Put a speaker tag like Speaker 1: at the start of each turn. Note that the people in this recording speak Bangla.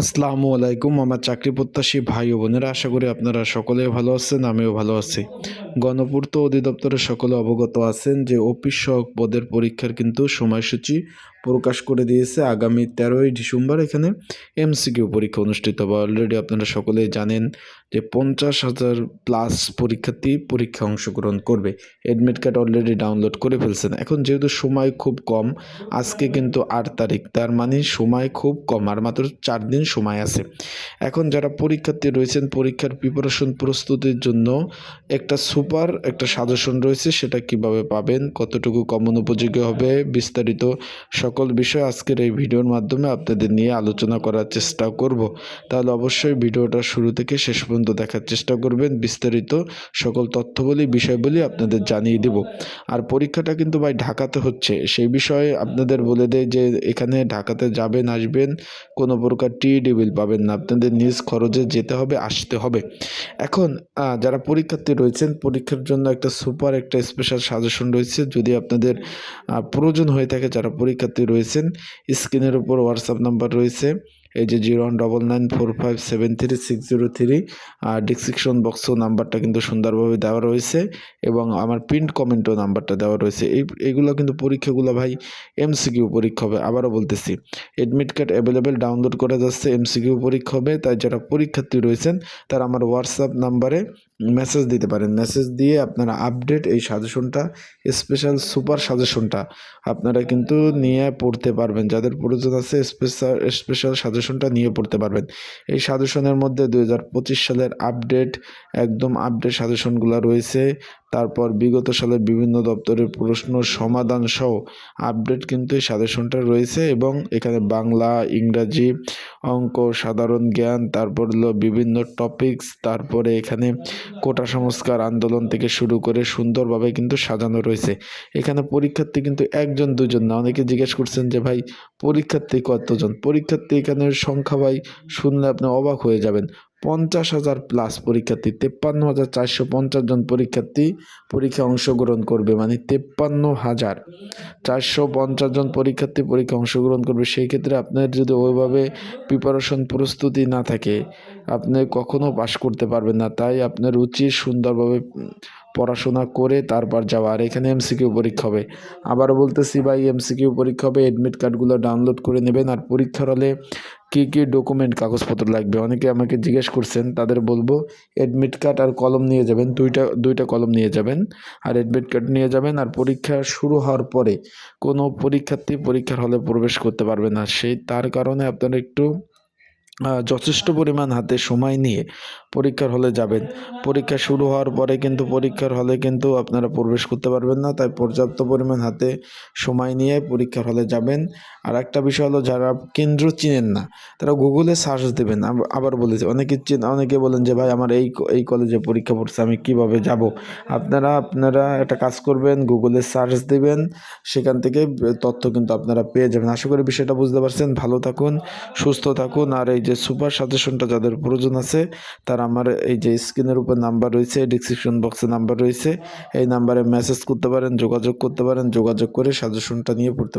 Speaker 1: আসসালামু আলাইকুম আমার চাকরি প্রত্যাশী ভাই ও বোনেরা, আশা করি আপনারা সকলে ভালো আছেন, আমিও ভালো আছি। গণপূর্ত অধিদপ্তরের সকলে অবগত আছেন যে, অফিস সহ পদের পরীক্ষার কিন্তু সময়সূচি প্রকাশ করে দিয়েছে আগামী তেরোই ডিসেম্বর এখানে এমসিকিউ পরীক্ষা অনুষ্ঠিত হবে। অলরেডি আপনারা সকলেই জানেন যে পঞ্চাশ হাজার প্লাস পরীক্ষার্থী পরীক্ষা অংশগ্রহণ করবে। অ্যাডমিট কার্ড অলরেডি ডাউনলোড করে ফেলছেন। এখন যেহেতু সময় খুব কম, আজকে কিন্তু আট তারিখ, তার মানে সময় খুব কম, আর মাত্র চার দিন সময় আছে। এখন যারা পরীক্ষার্থী রয়েছেন, পরীক্ষার প্রিপারেশন প্রস্তুতির জন্য একটা সুপার, একটা সাজেশন রয়েছে, সেটা কীভাবে পাবেন, কতটুকু কমন উপযোগী হবে, বিস্তারিত সকল বিষয় আজকের এই ভিডিওর মাধ্যমে আপনাদের নিয়ে আলোচনা করার চেষ্টা করব। তাহলে অবশ্যই ভিডিওটা শুরু থেকে শেষ পর্যন্ত দেখার চেষ্টা করবেন। বিস্তারিত সকল তথ্যবলী, বিষয়বলী আপনাদের জানিয়ে দেব। আর পরীক্ষাটা কিন্তু ভাই ঢাকাতে হচ্ছে। সেই বিষয়ে আপনাদের বলে দেয় যে এখানে ঢাকাতে যাবেন, আসবেন, কোনো প্রকার টি বিল পাবেন না। আপনাদের নিজ খরচে যেতে হবে, আসতে হবে। এখন যারা পরীক্ষার্থী রয়েছেন, পরীক্ষার জন্য একটা সুপার একটা স্পেশাল সাজেশন রয়েছে। যদি আপনাদের প্রয়োজন হয়ে থাকে, যারা পরীক্ষার্থী রয়েছেন। স্ক্রিনের উপর হোয়াটসঅ্যাপ নাম্বার রয়েছে এই যে zero one double nine four five seven three six zero three আর ডিসক্রিপশন বক্সও নাম্বারটা কিন্তু সুন্দরভাবে দেওয়া রয়েছে এবং আমার প্রিন্ট কমেন্টও নাম্বারটা দেওয়া রয়েছে। এই, এগুলো কিন্তু পরীক্ষাগুলো ভাই এমসিকিউ পরীক্ষা হবে, আবারও বলতেছি। এডমিট কার্ড অ্যাভেলেবেল ডাউনলোড করা যাচ্ছে এমসিকিউ পরীক্ষা হবে, তাই যারা পরীক্ষার্থী রয়েছেন তারা আমার হোয়াটসঅ্যাপ নাম্বারে মেসেজ দিতে পারেন। মেসেজ দিয়ে আপনারা আপডেট এই সাজেশনটা স্পেশাল সুপার সাজেশনটা আপনারা কিন্তু নিয়ে পড়তে পারবেন। যাদের প্রয়োজন আছে স্পেশাল স্পেশাল সাজেশনটা নিয়ে পড়তে পারবেন। এই সাজেশনের মধ্যে দু হাজার পঁচিশ সালের আপডেট একদম আপডেট সাজেশনগুলো রয়েছে। তারপর বিগত সালের বিভিন্ন দপ্তরের প্রশ্ন সমাধান সহ আপডেট কিন্তু এই সাজেশনটা রয়েছে এবং এখানে বাংলা, ইংরাজি অঙ্ক, সাধারণ জ্ঞান, তারপর হলো বিভিন্ন টপিকস তারপরে এখানে কোটা সংস্কার আন্দোলন থেকে শুরু করে সুন্দরভাবে কিন্তু সাজানো রয়েছে। এখানে পরীক্ষার্থী কিন্তু একজন, দুজন না, অনেকে জিজ্ঞেস করছেন যে, ভাই, পরীক্ষার্থী কতজন? পরীক্ষার্থী এখানে সংখ্যা ভাই, শুনলে আপনি অবাক হয়ে যাবেন। পঞ্চাশ হাজার প্লাস পরীক্ষার্থী, তেপ্পান্ন হাজার চারশো পঞ্চাশ জন পরীক্ষার্থী পরীক্ষায় অংশগ্রহণ করবে মানে তেপ্পান্ন হাজার চারশো পঞ্চাশ জন পরীক্ষার্থী পরীক্ষা অংশগ্রহণ করবে। সেই ক্ষেত্রে আপনার যদি ওইভাবে প্রিপারেশন প্রস্তুতি না থাকে, আপনি কখনও পাশ করতে পারবেন না। তাই আপনার উচিত সুন্দরভাবে পড়াশোনা করে তারপর যাওয়া। আর এখানে এমসিকিউ পরীক্ষা হবে। আবারও বলতেছি ভাই এমসিকিউ পরীক্ষা হবে। এডমিট কার্ডগুলো ডাউনলোড করে নেবেন। আর পরীক্ষার হলে কী কী ডকুমেন্ট কাগজপত্র লাগবে? অনেকে আমাকে জিজ্ঞেস করছেন, তাদের বলব অ্যাডমিট কার্ড আর কলম নিয়ে যাবেন। দুইটা দুইটা কলম নিয়ে যাবেন। আর এডমিট কার্ড নিয়ে যাবেন। আর পরীক্ষা শুরু হওয়ার পরে কোনো পরীক্ষার্থী পরীক্ষার হলে প্রবেশ করতে পারবে না। সেই, তার কারণে আপনারা একটু যথেষ্ট পরিমাণ হাতে সময় নিয়ে পরীক্ষার হলে যাবেন। পরীক্ষা শুরু হওয়ার পরে কিন্তু পরীক্ষার হলে কিন্তু আপনারা প্রবেশ করতে পারবেন না, তাই পর্যাপ্ত পরিমাণ হাতে সময় নিয়ে পরীক্ষার হলে যাবেন। আর একটা বিষয় হলো, যারা কেন্দ্র চিনেন না, তারা গুগলে সার্চ দেবেন। আবার বলেছে, অনেকে চিন, অনেকে বলেন যে, ভাই, আমার এই এই কলেজে পরীক্ষা পড়ছে, আমি কীভাবে যাব? আপনারা আপনারা একটা কাজ করবেন, গুগলে সার্চ দেবেন, সেখান থেকে তথ্য কিন্তু আপনারা পেয়ে যাবেন। আশা করি বিষয়টা বুঝতে পারছেন। ভালো থাকুন, সুস্থ থাকুন, আর এই যে সুপার সাজেশনটা যাদের প্রয়োজন আছে, তারা আমার এই যে স্ক্রিনের উপর নাম্বার রয়েছে ডিসক্রিপশন বক্সে নাম্বার রয়েছে, এই নাম্বারে মেসেজ করতে পারেন, যোগাযোগ করতে পারেন, যোগাযোগ করে সাজেশনটা নিয়ে পড়তে পারেন।